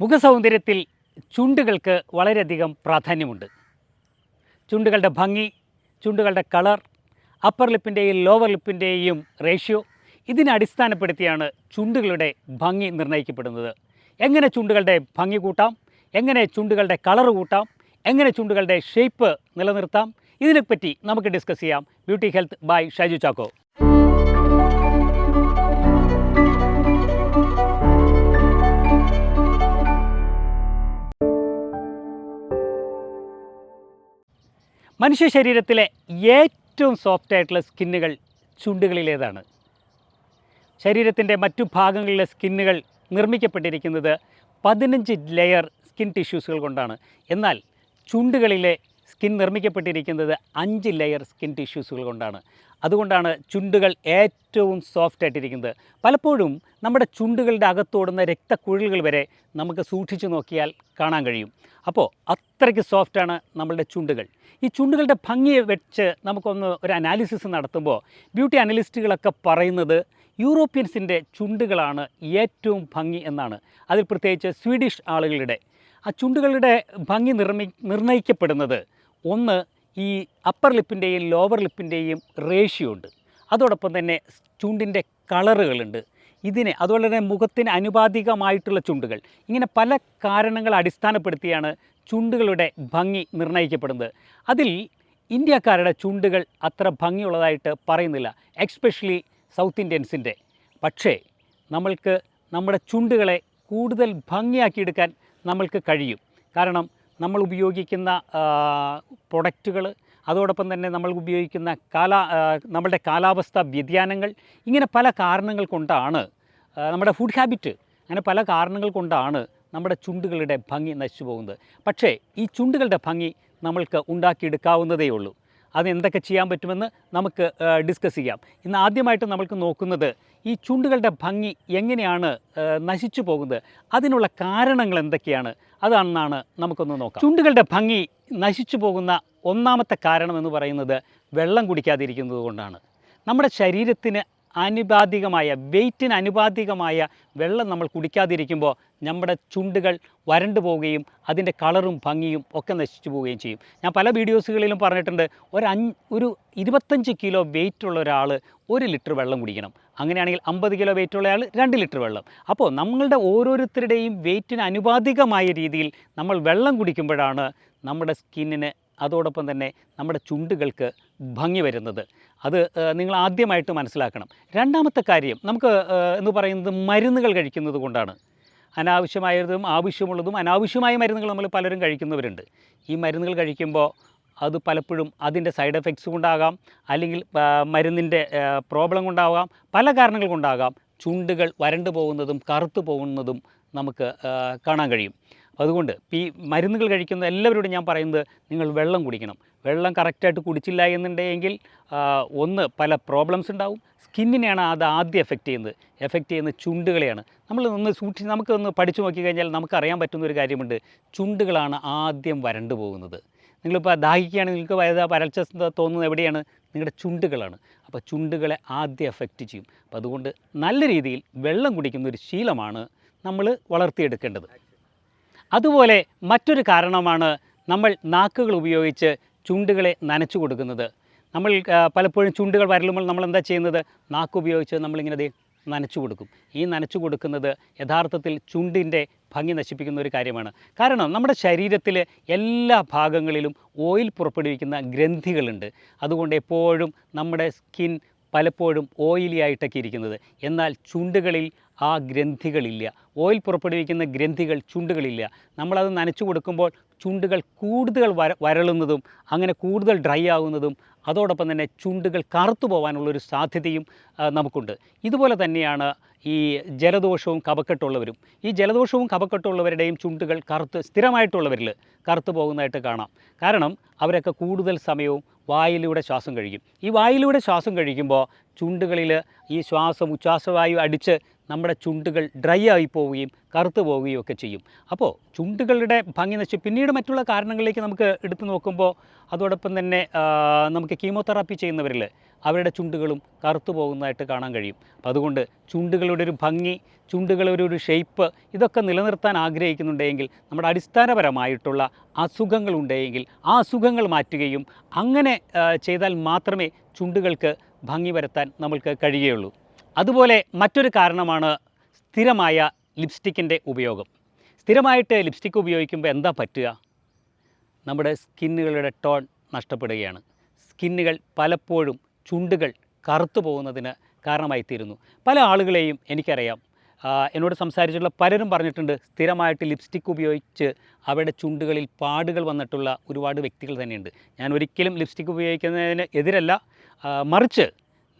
മുഖസൗന്ദര്യത്തിൽ ചുണ്ടുകൾക്ക് വളരെയധികം പ്രാധാന്യമുണ്ട്. ചുണ്ടുകളുടെ ഭംഗി ചുണ്ടുകളുടെ കളർ അപ്പർ ലിപ്പിന്റെയും ലോവർ ലിപ്പിന്റെയും റേഷ്യോ ഇതിനെ അടിസ്ഥാനപ്പെടുത്തിയാണ് ചുണ്ടുകളുടെ ഭംഗി നിർണയിക്കപ്പെടുന്നത്. എങ്ങനെ ചുണ്ടുകളുടെ ഭംഗി കൂട്ടാം? എങ്ങനെ ചുണ്ടുകളുടെ കളർ കൂട്ടാം? എങ്ങനെ ചുണ്ടുകളുടെ ഷേപ്പ് നിലനിർത്താം? ഇതിനെപ്പറ്റി നമുക്ക് ഡിസ്കസ് ചെയ്യാം. Beauty health by Shaiju Chacko. മനുഷ്യ ശരീരത്തിലെ ഏറ്റവും സോഫ്റ്റ് ആയിട്ടുള്ള സ്കിന്നുകൾ ചുണ്ടുകളിലേതാണ്. ശരീരത്തിന്റെ മറ്റു ഭാഗങ്ങളിലെ സ്കിന്നുകൾ നിർമ്മിക്കപ്പെട്ടിരിക്കുന്നത് പതിനഞ്ച് ലെയർ സ്കിൻ ടിഷ്യൂസുകൾ കൊണ്ടാണ്. എന്നാൽ ചുണ്ടുകളിലെ സ്കിൻ നിർമ്മിക്കപ്പെട്ടിരിക്കുന്നത് അഞ്ച് ലെയർ സ്കിൻ ടിഷ്യൂസുകൾ കൊണ്ടാണ്. അതുകൊണ്ടാണ് ചുണ്ടുകൾ ഏറ്റവും സോഫ്റ്റ് ആയിട്ടിരിക്കുന്നത്. പലപ്പോഴും നമ്മുടെ ചുണ്ടുകളുടെ അകത്തോടുന്ന രക്തക്കുഴലുകൾ വരെ നമുക്ക് സൂക്ഷിച്ചു നോക്കിയാൽ കാണാൻ കഴിയും. അപ്പോൾ അത്രയ്ക്ക് സോഫ്റ്റാണ് നമ്മളുടെ ചുണ്ടുകൾ. ഈ ചുണ്ടുകളുടെ ഭംഗിയെ വെച്ച് നമുക്കൊന്ന് ഒരു അനാലിസിസ് നടത്തുമ്പോൾ ബ്യൂട്ടി അനലിസ്റ്റുകളൊക്കെ പറയുന്നത് യൂറോപ്യൻസിന്റെ ചുണ്ടുകളാണ് ഏറ്റവും ഭംഗി എന്നാണ്. അതിൽ പ്രത്യേകിച്ച് സ്വീഡിഷ് ആളുകളുടെ. ആ ചുണ്ടുകളുടെ ഭംഗി നിർമ്മി നിർണയിക്കപ്പെടുന്നത് ഒന്ന് ഈ അപ്പർ ലിപ്പിന്റെയും ലോവർ ലിപ്പിന്റെയും റേഷ്യോ ഉണ്ട്. അതോടൊപ്പം തന്നെ ചുണ്ടിന്റെ കളറുകളുണ്ട് ഇതിനെ അതുപോലെ തന്നെ മുഖത്തിന് അനുപാതികമായിട്ടുള്ള ചുണ്ടുകൾ. ഇങ്ങനെ പല കാരണങ്ങൾ അടിസ്ഥാനപ്പെടുത്തിയാണ് ചുണ്ടുകളുടെ ഭംഗി നിർണയിക്കപ്പെടുന്നത്. അതിൽ ഇന്ത്യക്കാരുടെ ചുണ്ടുകൾ അത്ര ഭംഗിയുള്ളതായിട്ട് പറയുന്നില്ല എക്സ്പെഷ്യലി സൗത്ത് ഇന്ത്യൻസിന്റെ പക്ഷേ നമ്മൾക്ക് നമ്മുടെ ചുണ്ടുകളെ കൂടുതൽ ഭംഗിയാക്കിയെടുക്കാൻ നമ്മൾക്ക് കഴിയും. കാരണം നമ്മൾ ഉപയോഗിക്കുന്ന പ്രൊഡക്റ്റുകൾ അതോടൊപ്പം തന്നെ നമ്മൾ ഉപയോഗിക്കുന്ന കാലാ നമ്മുടെ കാലാവസ്ഥ വ്യതിയാനങ്ങൾ ഇങ്ങനെ പല കാരണങ്ങൾ കൊണ്ടാണ് നമ്മുടെ ഫുഡ് ഹാബിറ്റ് അങ്ങനെ പല കാരണങ്ങൾ കൊണ്ടാണ് നമ്മുടെ ചുണ്ടുകളുടെ ഭംഗി നശിച്ചു പോകുന്നത്. പക്ഷേ ഈ ചുണ്ടുകളുടെ ഭംഗി നമ്മൾക്ക് ഉണ്ടാക്കിയെടുക്കാവുന്നതേ ഉള്ളൂ. അത് എന്തൊക്കെ ചെയ്യാൻ പറ്റുമെന്ന് നമുക്ക് ഡിസ്കസ് ചെയ്യാം. ഇന്ന് ആദ്യമായിട്ട് നമ്മൾക്ക് നോക്കുന്നത് ഈ ചുണ്ടുകളുടെ ഭംഗി എങ്ങനെയാണ് നശിച്ചു പോകുന്നത് അതിനുള്ള കാരണങ്ങൾ എന്തൊക്കെയാണ് അതാണെന്നാണ് നമുക്കൊന്ന് നോക്കാം. ചുണ്ടുകളുടെ ഭംഗി നശിച്ചു പോകുന്ന ഒന്നാമത്തെ കാരണം എന്ന് പറയുന്നത് വെള്ളം കുടിക്കാതിരിക്കുന്നത് കൊണ്ടാണ്. നമ്മുടെ ശരീരത്തിന് ആനുപാതികമായ വെയ്റ്റിന് അനുപാതികമായ വെള്ളം നമ്മൾ കുടിക്കാതിരിക്കുമ്പോൾ നമ്മുടെ ചുണ്ടുകൾ വരണ്ടു പോവുകയും അതിന്റെ കളറും ഭംഗിയും ഒക്കെ നശിച്ചു പോവുകയും ചെയ്യും. ഞാൻ പല വീഡിയോസുകളിലും പറഞ്ഞിട്ടുണ്ട് ഒരു അഞ്ച് ഒരു ഇരുപത്തഞ്ച് കിലോ വെയിറ്റ് ഉള്ള ഒരാൾ ഒരു ലിറ്റർ വെള്ളം കുടിക്കണം. അങ്ങനെയാണെങ്കിൽ അമ്പത് കിലോ വെയിറ്റ് ഉള്ള ആൾ രണ്ട് ലിറ്റർ വെള്ളം. അപ്പോൾ നമ്മളുടെ ഓരോരുത്തരുടെയും വെയിറ്റിന് അനുപാതികമായ രീതിയിൽ നമ്മൾ വെള്ളം കുടിക്കുമ്പോഴാണ് നമ്മുടെ സ്കിന്നിന് അതോടൊപ്പം തന്നെ നമ്മുടെ ചുണ്ടുകൾക്ക് ഭംഗി വരുന്നത്. അത് നിങ്ങൾ ആദ്യമായിട്ട് മനസ്സിലാക്കണം. രണ്ടാമത്തെ കാര്യം നമുക്ക് എന്ന് പറയുന്നത് മരുന്നുകൾ കഴിക്കുന്നത് കൊണ്ടാണ്. അനാവശ്യമായതും ആവശ്യമുള്ളതും അനാവശ്യമായ മരുന്നുകൾ നമ്മൾ പലരും കഴിക്കുന്നവരുണ്ട്. ഈ മരുന്നുകൾ കഴിക്കുമ്പോൾ അത് പലപ്പോഴും അതിന്റെ സൈഡ് എഫക്ട്സ് കൊണ്ടാകാം അല്ലെങ്കിൽ മരുന്നിന്റെ പ്രോബ്ലം കൊണ്ടാകാം പല കാരണങ്ങൾ കൊണ്ടാകാം. ചുണ്ടുകൾ വരണ്ടു പോകുന്നതും കറുത്തു പോകുന്നതും നമുക്ക് കാണാൻ കഴിയും. അതുകൊണ്ട് ഈ മരുന്നുകൾ കഴിക്കുന്ന എല്ലാവരോടും ഞാൻ പറയുന്നത് നിങ്ങൾ വെള്ളം കുടിക്കണം. വെള്ളം കറക്റ്റായിട്ട് കുടിച്ചില്ല എന്നുണ്ടെങ്കിൽ ഒന്ന് പല പ്രോബ്ലംസ് ഉണ്ടാവും. സ്കിന്നിനെയാണ് അത് ആദ്യം എഫക്റ്റ് ചെയ്യുന്നത്. എഫക്റ്റ് ചെയ്യുന്ന ചുണ്ടുകളെയാണ്. നമ്മൾ ഒന്ന് സൂക്ഷിച്ച് നമുക്കൊന്ന് പഠിച്ചു നോക്കി കഴിഞ്ഞാൽ നമുക്കറിയാൻ പറ്റുന്ന ഒരു കാര്യമുണ്ട്. ചുണ്ടുകളാണ് ആദ്യം വരണ്ടു പോകുന്നത്. നിങ്ങളിപ്പോൾ ദാഹിക്കുകയാണെങ്കിൽ നിങ്ങൾക്ക് വയതാ വരൾച്ച തോന്നുന്നത് എവിടെയാണ്? നിങ്ങളുടെ ചുണ്ടുകളാണ്. അപ്പോൾ ചുണ്ടുകളെ ആദ്യം എഫക്റ്റ് ചെയ്യും. അപ്പോൾ അതുകൊണ്ട് നല്ല രീതിയിൽ വെള്ളം കുടിക്കുന്ന ഒരു ശീലമാണ് നമ്മൾ വളർത്തിയെടുക്കേണ്ടത്. അതുപോലെ മറ്റൊരു കാരണമാണ് നമ്മൾ നാക്കുകൾ ഉപയോഗിച്ച് ചുണ്ടുകളെ നനച്ചു കൊടുക്കുന്നത്. നമ്മൾ പലപ്പോഴും ചുണ്ടുകൾ വരലുമ്പോൾ നമ്മൾ എന്താ ചെയ്യുന്നത്? നാക്ക് ഉപയോഗിച്ച് നമ്മളിങ്ങനെ നനച്ചു കൊടുക്കും. ഈ നനച്ചു കൊടുക്കുന്നത് യഥാർത്ഥത്തിൽ ചുണ്ടിന്റെ ഭംഗി നശിപ്പിക്കുന്ന ഒരു കാര്യമാണ്. കാരണം നമ്മുടെ ശരീരത്തിലെ എല്ലാ ഭാഗങ്ങളിലും ഓയിൽ പുറപ്പെടുവിക്കുന്ന ഗ്രന്ഥികളുണ്ട്. അതുകൊണ്ട് എപ്പോഴും നമ്മുടെ സ്കിൻ പലപ്പോഴും ഓയിലി ആയിട്ടൊക്കെ ഇരിക്കുന്നത്. എന്നാൽ ചുണ്ടുകളിൽ ആ ഗ്രന്ഥികളില്ല. ഓയിൽ പുറപ്പെടുവിക്കുന്ന ഗ്രന്ഥികൾ ചുണ്ടുകളില്ല. നമ്മളത് നനച്ചു കൊടുക്കുമ്പോൾ ചുണ്ടുകൾ കൂടുതൽ വര വരളുന്നതും അങ്ങനെ കൂടുതൽ ഡ്രൈ ആകുന്നതും അതോടൊപ്പം തന്നെ ചുണ്ടുകൾ കറുത്തു പോകാനുള്ളൊരു സാധ്യതയും നമുക്കുണ്ട്. ഇതുപോലെ തന്നെയാണ് ഈ ജലദോഷവും കപക്കെട്ടുള്ളവരും ഈ ജലദോഷവും കപക്കെട്ടുള്ളവരുടെയും ചുണ്ടുകൾ കറുത്ത് സ്ഥിരമായിട്ടുള്ളവരിൽ കറുത്തു പോകുന്നതായിട്ട് കാണാം. കാരണം അവരൊക്കെ കൂടുതൽ സമയവും വായിലൂടെ ശ്വാസം കഴിക്കും. ഈ വായിലൂടെ ശ്വാസം കഴിക്കുമ്പോൾ ചുണ്ടുകളിൽ ഈ ശ്വാസം ഉച്ഛ്വാസവായു അടിച്ച് നമ്മുടെ ചുണ്ടുകൾ ഡ്രൈ ആയി പോവുകയും കറുത്തു പോവുകയും ഒക്കെ ചെയ്യും. അപ്പോൾ ചുണ്ടുകളുടെ ഭംഗി നശിച്ചു പിന്നീട് മറ്റുള്ള കാരണങ്ങളിലേക്ക് നമുക്ക് എടുത്തു നോക്കുമ്പോൾ അതോടൊപ്പം തന്നെ നമുക്ക് കീമോതെറാപ്പി ചെയ്യുന്നവരിൽ അവരുടെ ചുണ്ടുകളും കറുത്തു പോകുന്നതായിട്ട് കാണാൻ കഴിയും. അപ്പം അതുകൊണ്ട് ചുണ്ടുകളുടെ ഒരു ഭംഗി ചുണ്ടുകളുടെ ഒരു ഷേപ്പ് ഇതൊക്കെ നിലനിർത്താൻ ആഗ്രഹിക്കുന്നുണ്ടെങ്കിൽ നമ്മുടെ അടിസ്ഥാനപരമായിട്ടുള്ള അസുഖങ്ങളുണ്ടെങ്കിൽ ആ അസുഖങ്ങൾ മാറ്റുകയും അങ്ങനെ ചെയ്താൽ മാത്രമേ ചുണ്ടുകൾക്ക് ഭംഗി വരുത്താൻ നമ്മൾക്ക് കഴിയുകയുള്ളൂ. അതുപോലെ മറ്റൊരു കാരണമാണ് സ്ഥിരമായ ലിപ്സ്റ്റിക്കിന്റെ ഉപയോഗം. സ്ഥിരമായിട്ട് ലിപ്സ്റ്റിക്ക് ഉപയോഗിക്കുമ്പോൾ എന്താ പറ്റുക? നമ്മുടെ സ്കിന്നുകളുടെ ടോൺ നഷ്ടപ്പെടുകയാണ്. സ്കിന്നുകൾ പലപ്പോഴും ചുണ്ടുകൾ കറുത്തു പോകുന്നതിന് കാരണമായിത്തീരുന്നു. പല ആളുകളെയും എനിക്കറിയാം. എന്നോട് സംസാരിച്ചിട്ടുള്ള പലരും പറഞ്ഞിട്ടുണ്ട് സ്ഥിരമായിട്ട് ലിപ്സ്റ്റിക്ക് ഉപയോഗിച്ച് അവരുടെ ചുണ്ടുകളിൽ പാടുകൾ വന്നിട്ടുള്ള ഒരുപാട് വ്യക്തികൾ തന്നെയുണ്ട്. ഞാൻ ഒരിക്കലും ലിപ്സ്റ്റിക്ക് ഉപയോഗിക്കുന്നതിന് എതിരല്ല. മറിച്ച്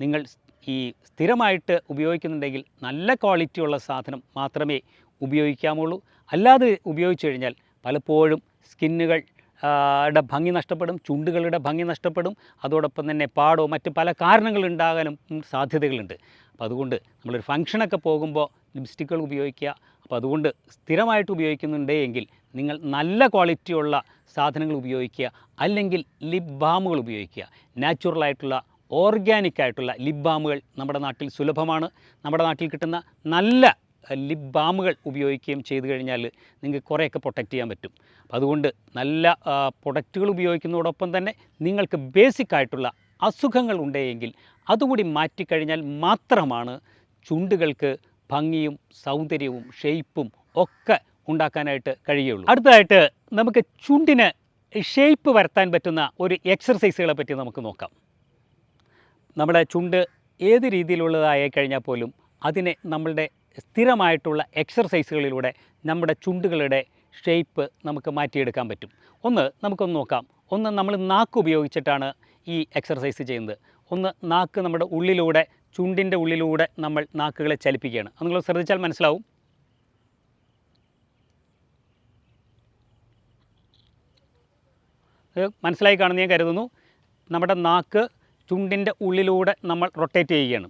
നിങ്ങൾ ഈ സ്ഥിരമായിട്ട് ഉപയോഗിക്കുന്നുണ്ടെങ്കിൽ നല്ല ക്വാളിറ്റിയുള്ള സാധനം മാത്രമേ ഉപയോഗിക്കാമുള്ളൂ. അല്ലാതെ ഉപയോഗിച്ചു കഴിഞ്ഞാൽ പലപ്പോഴും സ്കിന്നുകൾ ടെ ഭംഗി നഷ്ടപ്പെടും ചുണ്ടുകളുടെ ഭംഗി നഷ്ടപ്പെടും. അതോടൊപ്പം തന്നെ പാടോ മറ്റ് പല കാരണങ്ങളുണ്ടാകാനും സാധ്യതകളുണ്ട്. അപ്പോൾ അതുകൊണ്ട് നമ്മളൊരു ഫംഗ്ഷനൊക്കെ പോകുമ്പോൾ ലിപ്സ്റ്റിക്കുകൾ ഉപയോഗിക്കുക. അപ്പോൾ അതുകൊണ്ട് സ്ഥിരമായിട്ട് ഉപയോഗിക്കുന്നുണ്ടെങ്കിൽ നിങ്ങൾ നല്ല ക്വാളിറ്റിയുള്ള സാധനങ്ങൾ ഉപയോഗിക്കുക. അല്ലെങ്കിൽ ലിപ് ബാമുകൾ ഉപയോഗിക്കുക. നാച്ചുറലായിട്ടുള്ള ഓർഗാനിക് ആയിട്ടുള്ള ലിപ് ബാമുകൾ നമ്മുടെ നാട്ടിൽ സുലഭമാണ്. നമ്മുടെ നാട്ടിൽ കിട്ടുന്ന നല്ല ലിപ് ബാമുകൾ ഉപയോഗിക്കുകയും ചെയ്തു കഴിഞ്ഞാൽ നിങ്ങൾക്ക് കുറേയൊക്കെ പ്രൊട്ടക്റ്റ് ചെയ്യാൻ പറ്റും. അതുകൊണ്ട് നല്ല പ്രൊഡക്റ്റുകൾ ഉപയോഗിക്കുന്നതോടൊപ്പം തന്നെ നിങ്ങൾക്ക് ബേസിക് ആയിട്ടുള്ള അസുഖങ്ങൾ ഉണ്ടെങ്കിൽ അതുകൂടി മാറ്റിക്കഴിഞ്ഞാൽ മാത്രമാണ് ചുണ്ടുകൾക്ക് ഭംഗിയും സൗന്ദര്യവും ഷേപ്പും ഒക്കെ ഉണ്ടാക്കാനായിട്ട് കഴിയുള്ളൂ. അടുത്തതായിട്ട് നമുക്ക് ചുണ്ടിന് ഷേപ്പ് വരുത്താൻ പറ്റുന്ന ഒരു എക്സർസൈസുകളെ പറ്റി നമുക്ക് നോക്കാം. നമ്മുടെ ചുണ്ട് ഏത് രീതിയിലുള്ളതായി കഴിഞ്ഞാൽ പോലും അതിനെ നമ്മളുടെ സ്ഥിരമായിട്ടുള്ള എക്സർസൈസുകളിലൂടെ നമ്മുടെ ചുണ്ടുകളുടെ ഷേപ്പ് നമുക്ക് മാറ്റിയെടുക്കാൻ പറ്റും. ഒന്ന് നമുക്കൊന്ന് നോക്കാം. ഒന്ന് നമ്മൾ നാക്ക് ഉപയോഗിച്ചിട്ടാണ് ഈ എക്സർസൈസ് ചെയ്യുന്നത്. ഒന്ന് നാക്ക് നമ്മുടെ ഉള്ളിലൂടെ ചുണ്ടിന്റെ ഉള്ളിലൂടെ നമ്മൾ നാക്കുകളെ ചലിപ്പിക്കുകയാണ്. അത് നിങ്ങൾ ശ്രദ്ധിച്ചാൽ മനസ്സിലാവും. മനസ്സിലായി കാണുന്ന ഞാൻ കരുതുന്നു. നമ്മുടെ നാക്ക് ചുണ്ടിന്റെ ഉള്ളിലൂടെ നമ്മൾ റൊട്ടേറ്റ് ചെയ്യുകയാണ്.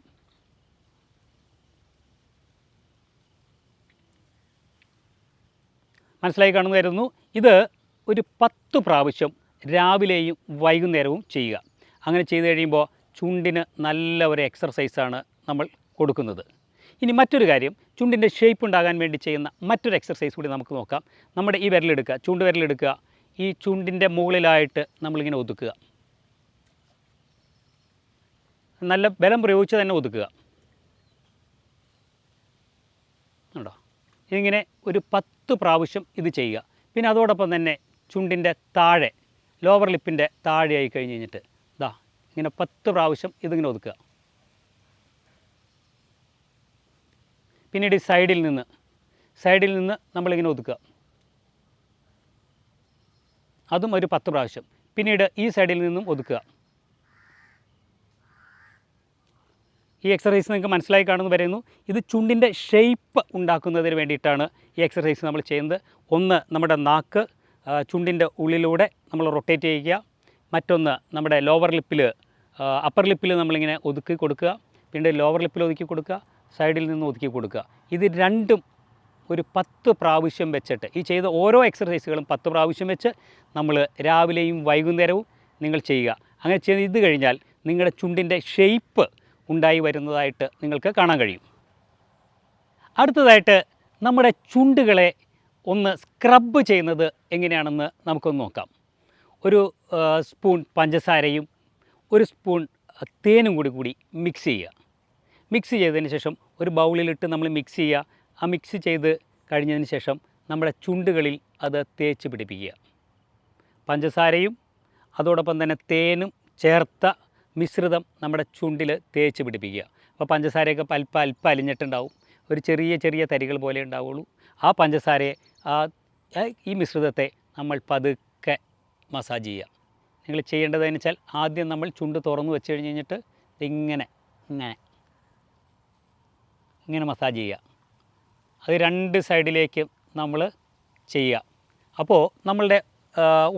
മനസ്സിലായി കാണുന്നു കരുതുന്നു? ഇത് ഒരു പത്ത് പ്രാവശ്യം രാവിലെയും വൈകുന്നേരവും ചെയ്യുക. അങ്ങനെ ചെയ്തു കഴിയുമ്പോൾ ചുണ്ടിന് നല്ല ഒരു എക്സർസൈസാണ് നമ്മൾ കൊടുക്കുന്നത്. ഇനി മറ്റൊരു കാര്യം ചുണ്ടിന്റെ ഷേപ്പ് ഉണ്ടാകാൻ വേണ്ടി ചെയ്യുന്ന മറ്റൊരു എക്സർസൈസ് കൂടി നമുക്ക് നോക്കാം. നമ്മുടെ ഈ വിരലെടുക്കുക ചുണ്ട് വിരലെടുക്കുക ഈ ചുണ്ടിന്റെ മുകളിലായിട്ട് നമ്മളിങ്ങനെ ഒതുക്കുക. നല്ല ബലം പ്രയോഗിച്ച് തന്നെ ഒതുക്കുക. ഉണ്ടോ ഇതിങ്ങനെ ഒരു പത്ത് പ്രാവശ്യം ഇത് ചെയ്യുക. പിന്നെ അതോടൊപ്പം തന്നെ ചുണ്ടിന്റെ താഴെ ലോവർ ലിപ്പിന്റെ താഴെയായി കഴിഞ്ഞ് കഴിഞ്ഞിട്ട് ഇതാ ഇങ്ങനെ പത്ത് പ്രാവശ്യം ഇതിങ്ങനെ ഒതുക്കുക. പിന്നീട് ഈ സൈഡിൽ നിന്ന് സൈഡിൽ നിന്ന് നമ്മളിങ്ങനെ ഒതുക്കുക. അതും ഒരു പത്ത് പ്രാവശ്യം. പിന്നീട് ഈ സൈഡിൽ നിന്നും ഒതുക്കുക. ഈ എക്സസൈസ് നിങ്ങൾക്ക് മനസ്സിലായി കാണുമെന്ന് പറയുന്നു ഇത് ചുണ്ടിന്റെ ഷേപ്പ് ഉണ്ടാക്കുന്നതിന് വേണ്ടിയിട്ടാണ് ഈ എക്സസൈസ് നമ്മൾ ചെയ്യുന്നത്. ഒന്ന് നമ്മുടെ നാക്ക് ചുണ്ടിന്റെ ഉള്ളിലൂടെ നമ്മൾ റൊട്ടേറ്റ് ചെയ്യുക. മറ്റൊന്ന് നമ്മുടെ ലോവർ ലിപ്പിൽ അപ്പർ ലിപ്പിൽ നമ്മളിങ്ങനെ ഒതുക്കി കൊടുക്കുക. പിന്നീട് ലോവർ ലിപ്പിൽ ഒതുക്കി കൊടുക്കുക. സൈഡിൽ നിന്ന് ഒതുക്കി കൊടുക്കുക. ഇത് രണ്ടും ഒരു പത്ത് പ്രാവശ്യം വെച്ചിട്ട് ഈ ചെയ്ത ഓരോ എക്സസൈസുകളും പത്ത് പ്രാവശ്യം വെച്ച് നമ്മൾ രാവിലെയും വൈകുന്നേരവും നിങ്ങൾ ചെയ്യുക. അങ്ങനെ ചെയ്ത് ഇത് കഴിഞ്ഞാൽ നിങ്ങളുടെ ചുണ്ടിന്റെ ഷേപ്പ് ഉണ്ടായി വരുന്നതായിട്ട് നിങ്ങൾക്ക് കാണാൻ കഴിയും. അടുത്തതായിട്ട് നമ്മുടെ ചുണ്ടുകളെ ഒന്ന് സ്ക്രബ് ചെയ്യുന്നത് എങ്ങനെയാണെന്ന് നമുക്കൊന്ന് നോക്കാം. ഒരു സ്പൂൺ പഞ്ചസാരയും ഒരു സ്പൂൺ തേനും കൂടി കൂടി മിക്സ് ചെയ്യുക. മിക്സ് ചെയ്തതിന് ശേഷം ഒരു ബൗളിലിട്ട് നമ്മൾ മിക്സ് ചെയ്യുക. ആ മിക്സ് ചെയ്ത് കഴിഞ്ഞതിന് ശേഷം നമ്മുടെ ചുണ്ടുകളിൽ അത് തേച്ച് പിടിപ്പിക്കുക. പഞ്ചസാരയും അതോടൊപ്പം തന്നെ തേനും ചേർത്ത മിശ്രിതം നമ്മുടെ ചുണ്ടിൽ തേച്ച് പിടിപ്പിക്കുക. അപ്പോൾ പഞ്ചസാരയൊക്കെ അല്പം അല്പം അലിഞ്ഞിട്ടുണ്ടാവും. ഒരു ചെറിയ ചെറിയ തരികൾ പോലെ ഉണ്ടാവുള്ളൂ. ആ പഞ്ചസാരയെ ആ ഈ മിശ്രിതത്തെ നമ്മൾ പതുക്കെ മസാജ് ചെയ്യുക. നിങ്ങൾ ചെയ്യേണ്ടതെന്ന് വെച്ചാൽ ആദ്യം നമ്മൾ ചുണ്ട് തുറന്ന് വെച്ച് കഴിഞ്ഞ് കഴിഞ്ഞിട്ട് ഇങ്ങനെ ഇങ്ങനെ ഇങ്ങനെ മസാജ് ചെയ്യുക. അത് രണ്ട് സൈഡിലേക്കും നമ്മൾ ചെയ്യുക. അപ്പോൾ നമ്മളുടെ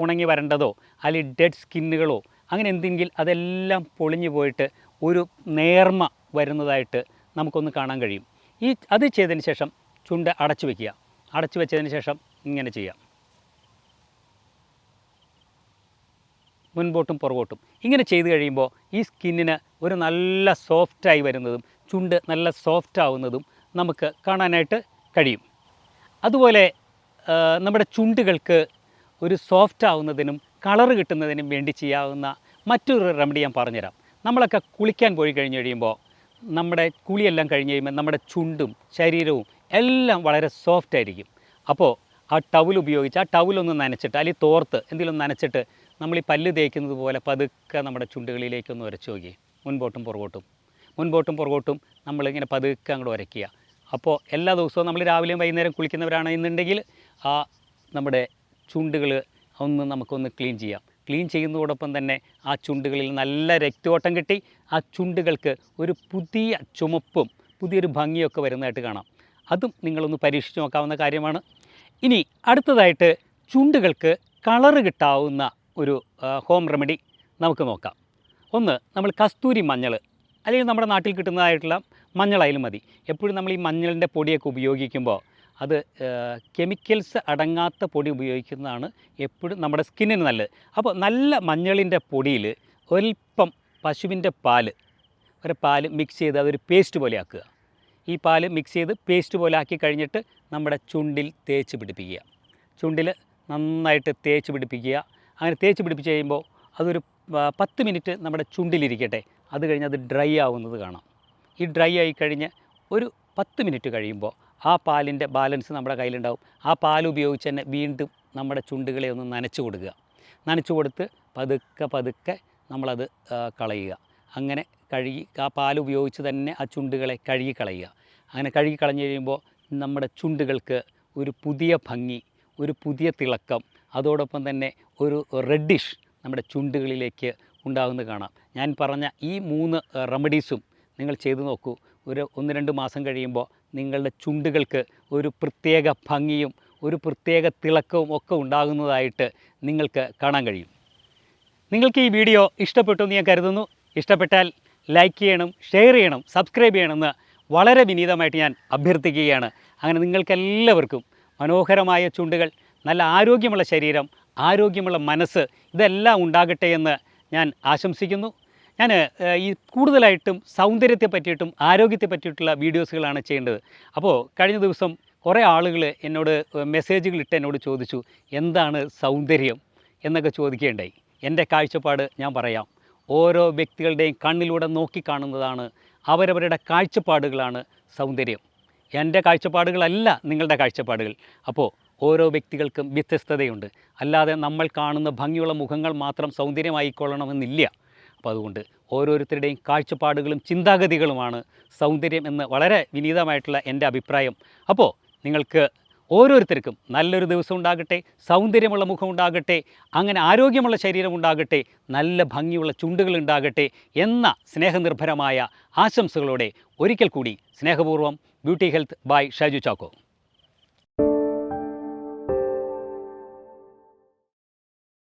ഉണങ്ങി വരേണ്ടതോ അല്ലെങ്കിൽ ഡെഡ് സ്കിന്നുകളോ അങ്ങനെ എന്തെങ്കിൽ അതെല്ലാം പൊളിഞ്ഞു പോയിട്ട് ഒരു നേർമ വരുന്നതായിട്ട് നമുക്കൊന്ന് കാണാൻ കഴിയും. ഈ അത് ചെയ്തതിന് ശേഷം ചുണ്ട് അടച്ചു വയ്ക്കുക അടച്ചു വെച്ചതിന് ശേഷം ഇങ്ങനെ ചെയ്യാം. മുൻപോട്ടും പുറകോട്ടും. ഇങ്ങനെ ചെയ്തു കഴിയുമ്പോൾ ഈ സ്കിന്നിന് ഒരു നല്ല സോഫ്റ്റായി വരുന്നതും ചുണ്ട് നല്ല സോഫ്റ്റ് ആവുന്നതും നമുക്ക് കാണാനായിട്ട് കഴിയും. അതുപോലെ നമ്മുടെ ചുണ്ടുകൾക്ക് ഒരു സോഫ്റ്റ് ആവുന്നതിനും കളർ കിട്ടുന്നതിനും വേണ്ടി ചെയ്യാവുന്ന മറ്റൊരു റെമഡി ഞാൻ പറഞ്ഞുതരാം. നമ്മളൊക്കെ കുളിക്കാൻ പോയി കഴിഞ്ഞ് കഴിയുമ്പോൾ നമ്മുടെ കുളിയെല്ലാം കഴിഞ്ഞ് കഴിയുമ്പോൾ നമ്മുടെ ചുണ്ടും ശരീരവും എല്ലാം വളരെ സോഫ്റ്റ് ആയിരിക്കും. അപ്പോൾ ആ ടവൽ ഉപയോഗിച്ച് ആ ടവലൊന്ന് നനച്ചിട്ട് അല്ലെങ്കിൽ തോർത്ത് എന്തെങ്കിലും നനച്ചിട്ട് നമ്മൾ ഈ പല്ല് തേക്കുന്നത് പോലെ പതുക്കെ നമ്മുടെ ചുണ്ടുകളിലേക്കൊന്ന് ഉരച്ച് നോക്കി മുൻപോട്ടും പുറകോട്ടും. മുൻപോട്ടും പുറകോട്ടും നമ്മളിങ്ങനെ പതുക്കെ അങ്ങോട്ട് ഉരയ്ക്കുക അപ്പോൾ എല്ലാ ദിവസവും നമ്മൾ രാവിലെയും വൈകുന്നേരം കുളിക്കുന്നവരാണെന്നുണ്ടെങ്കിൽ ആ നമ്മുടെ ചുണ്ടുകൾ ഒന്ന് നമുക്കൊന്ന് ക്ലീൻ ചെയ്യാം. ക്ലീൻ ചെയ്യുന്നതോടൊപ്പം തന്നെ ആ ചുണ്ടുകളിൽ നല്ല രക്തോട്ടം കിട്ടി ആ ചുണ്ടുകൾക്ക് ഒരു പുതിയ ചുമപ്പും പുതിയൊരു ഭംഗിയൊക്കെ വരുന്നതായിട്ട് കാണാം. അതും നിങ്ങളൊന്ന് പരീക്ഷിച്ച് നോക്കാവുന്ന കാര്യമാണ്. ഇനി അടുത്തതായിട്ട് ചുണ്ടുകൾക്ക് കളറ് കിട്ടാവുന്ന ഒരു ഹോം റെമഡി നമുക്ക് നോക്കാം. ഒന്ന് നമ്മൾ കസ്തൂരി മഞ്ഞൾ അല്ലെങ്കിൽ നമ്മുടെ നാട്ടിൽ കിട്ടുന്നതായിട്ടുള്ള മഞ്ഞളായാലും മതി. എപ്പോഴും നമ്മൾ ഈ മഞ്ഞളിന്റെ പൊടിയൊക്കെ ഉപയോഗിക്കുമ്പോൾ അത് കെമിക്കൽസ് അടങ്ങാത്ത പൊടി ഉപയോഗിക്കുന്നതാണ് എപ്പോഴും നമ്മുടെ സ്കിന്നിന് നല്ലത്. അപ്പോൾ നല്ല മഞ്ഞളിന്റെ പൊടിയിൽ ഒരൽപ്പം പശുവിന്റെ പാൽ ഒരു പാൽ മിക്സ് ചെയ്ത് അതൊരു പേസ്റ്റ് പോലെ ആക്കുക. ഈ പാൽ മിക്സ് ചെയ്ത് പേസ്റ്റ് പോലെ ആക്കി കഴിഞ്ഞിട്ട് നമ്മുടെ ചുണ്ടിൽ തേച്ച് പിടിപ്പിക്കുക. ചുണ്ടിൽ നന്നായിട്ട് തേച്ച് പിടിപ്പിക്കുക. അങ്ങനെ തേച്ച് പിടിപ്പിച്ച് കഴിയുമ്പോൾ അതൊരു പത്ത് മിനിറ്റ് നമ്മുടെ ചുണ്ടിലിരിക്കട്ടെ. അത് കഴിഞ്ഞ് അത് ഡ്രൈ ആവുന്നത് കാണാം. ഈ ഡ്രൈ ആയി കഴിഞ്ഞ് ഒരു പത്ത് മിനിറ്റ് കഴിയുമ്പോൾ ആ പാലിന്റെ ബാലൻസ് നമ്മുടെ കയ്യിലുണ്ടാവും. ആ പാൽ ഉപയോഗിച്ച് തന്നെ വീണ്ടും നമ്മുടെ ചുണ്ടുകളെ ഒന്ന് നനച്ചു കൊടുക്കുക. നനച്ചു കൊടുത്ത് പതുക്കെ പതുക്കെ നമ്മളത് കളയുക. അങ്ങനെ കഴുകി ആ പാൽ ഉപയോഗിച്ച് തന്നെ ആ ചുണ്ടുകളെ കഴുകി കളയുക. അങ്ങനെ കഴുകി കളഞ്ഞു കഴിയുമ്പോൾ നമ്മുടെ ചുണ്ടുകൾക്ക് ഒരു പുതിയ ഭംഗി ഒരു പുതിയ തിളക്കം അതോടൊപ്പം തന്നെ ഒരു റെഡിഷ് നമ്മുടെ ചുണ്ടുകളിലേക്ക് ഉണ്ടാകുന്നത് കാണാം. ഞാൻ പറഞ്ഞ ഈ മൂന്ന് റെമഡീസും നിങ്ങൾ ചെയ്തു നോക്കൂ. ഒരു ഒന്ന് രണ്ട് മാസം കഴിയുമ്പോൾ നിങ്ങളുടെ ചുണ്ടുകൾക്ക് ഒരു പ്രത്യേക ഭംഗിയും ഒരു പ്രത്യേക തിളക്കവും ഒക്കെ ഉണ്ടാകുന്നതായിട്ട് നിങ്ങൾക്ക് കാണാൻ കഴിയും. നിങ്ങൾക്ക് ഈ വീഡിയോ ഇഷ്ടപ്പെട്ടു എന്ന് ഞാൻ കരുതുന്നു. ഇഷ്ടപ്പെട്ടാൽ ലൈക്ക് ചെയ്യണം ഷെയർ ചെയ്യണം സബ്സ്ക്രൈബ് ചെയ്യണമെന്ന് വളരെ വിനീതമായിട്ട് ഞാൻ അഭ്യർത്ഥിക്കുകയാണ്. അങ്ങനെ നിങ്ങൾക്കെല്ലാവർക്കും മനോഹരമായ ചുണ്ടുകൾ നല്ല ആരോഗ്യമുള്ള ശരീരം ആരോഗ്യമുള്ള മനസ്സ് ഇതെല്ലാം ഉണ്ടാകട്ടെ എന്ന് ഞാൻ ആശംസിക്കുന്നു. ഞാൻ ഈ കൂടുതലായിട്ടും സൗന്ദര്യത്തെ പറ്റിയിട്ടും ആരോഗ്യത്തെ പറ്റിയിട്ടുള്ള വീഡിയോസുകളാണ് ചെയ്യേണ്ടത്. അപ്പോൾ കഴിഞ്ഞ ദിവസം കുറേ ആളുകൾ എന്നോട് മെസ്സേജുകൾ ഇട്ട് എന്നോട് ചോദിച്ചു എന്താണ് സൗന്ദര്യം? എന്നൊക്കെ ചോദിക്കുകയുണ്ടായി. എന്റെ കാഴ്ചപ്പാട് ഞാൻ പറയാം. ഓരോ വ്യക്തികളുടെയും കണ്ണിലൂടെ നോക്കിക്കാണുന്നതാണ് അവരവരുടെ കാഴ്ചപ്പാടുകളാണ് സൗന്ദര്യം. എന്റെ കാഴ്ചപ്പാടുകളല്ല നിങ്ങളുടെ കാഴ്ചപ്പാടുകൾ. അപ്പോൾ ഓരോ വ്യക്തികൾക്കും വ്യത്യസ്തതയുണ്ട്. അല്ലാതെ നമ്മൾ കാണുന്ന ഭംഗിയുള്ള മുഖങ്ങൾ മാത്രം സൗന്ദര്യമായിക്കൊള്ളണമെന്നില്ല. അപ്പോൾ അതുകൊണ്ട് ഓരോരുത്തരുടെയും കാഴ്ചപ്പാടുകളും ചിന്താഗതികളുമാണ് സൗന്ദര്യം എന്ന് വളരെ വിനീതമായിട്ടുള്ള എന്റെ അഭിപ്രായം. അപ്പോൾ നിങ്ങൾക്ക് ഓരോരുത്തർക്കും നല്ലൊരു ദിവസം ഉണ്ടാകട്ടെ സൗന്ദര്യമുള്ള മുഖം ഉണ്ടാകട്ടെ അങ്ങനെ ആരോഗ്യമുള്ള ശരീരം ഉണ്ടാകട്ടെ നല്ല ഭംഗിയുള്ള ചുണ്ടുകൾ ഉണ്ടാകട്ടെ എന്ന സ്നേഹനിർഭരമായ ആശംസകളോടെ ഒരിക്കൽ കൂടി സ്നേഹപൂർവം beauty health by Shaju Chacko.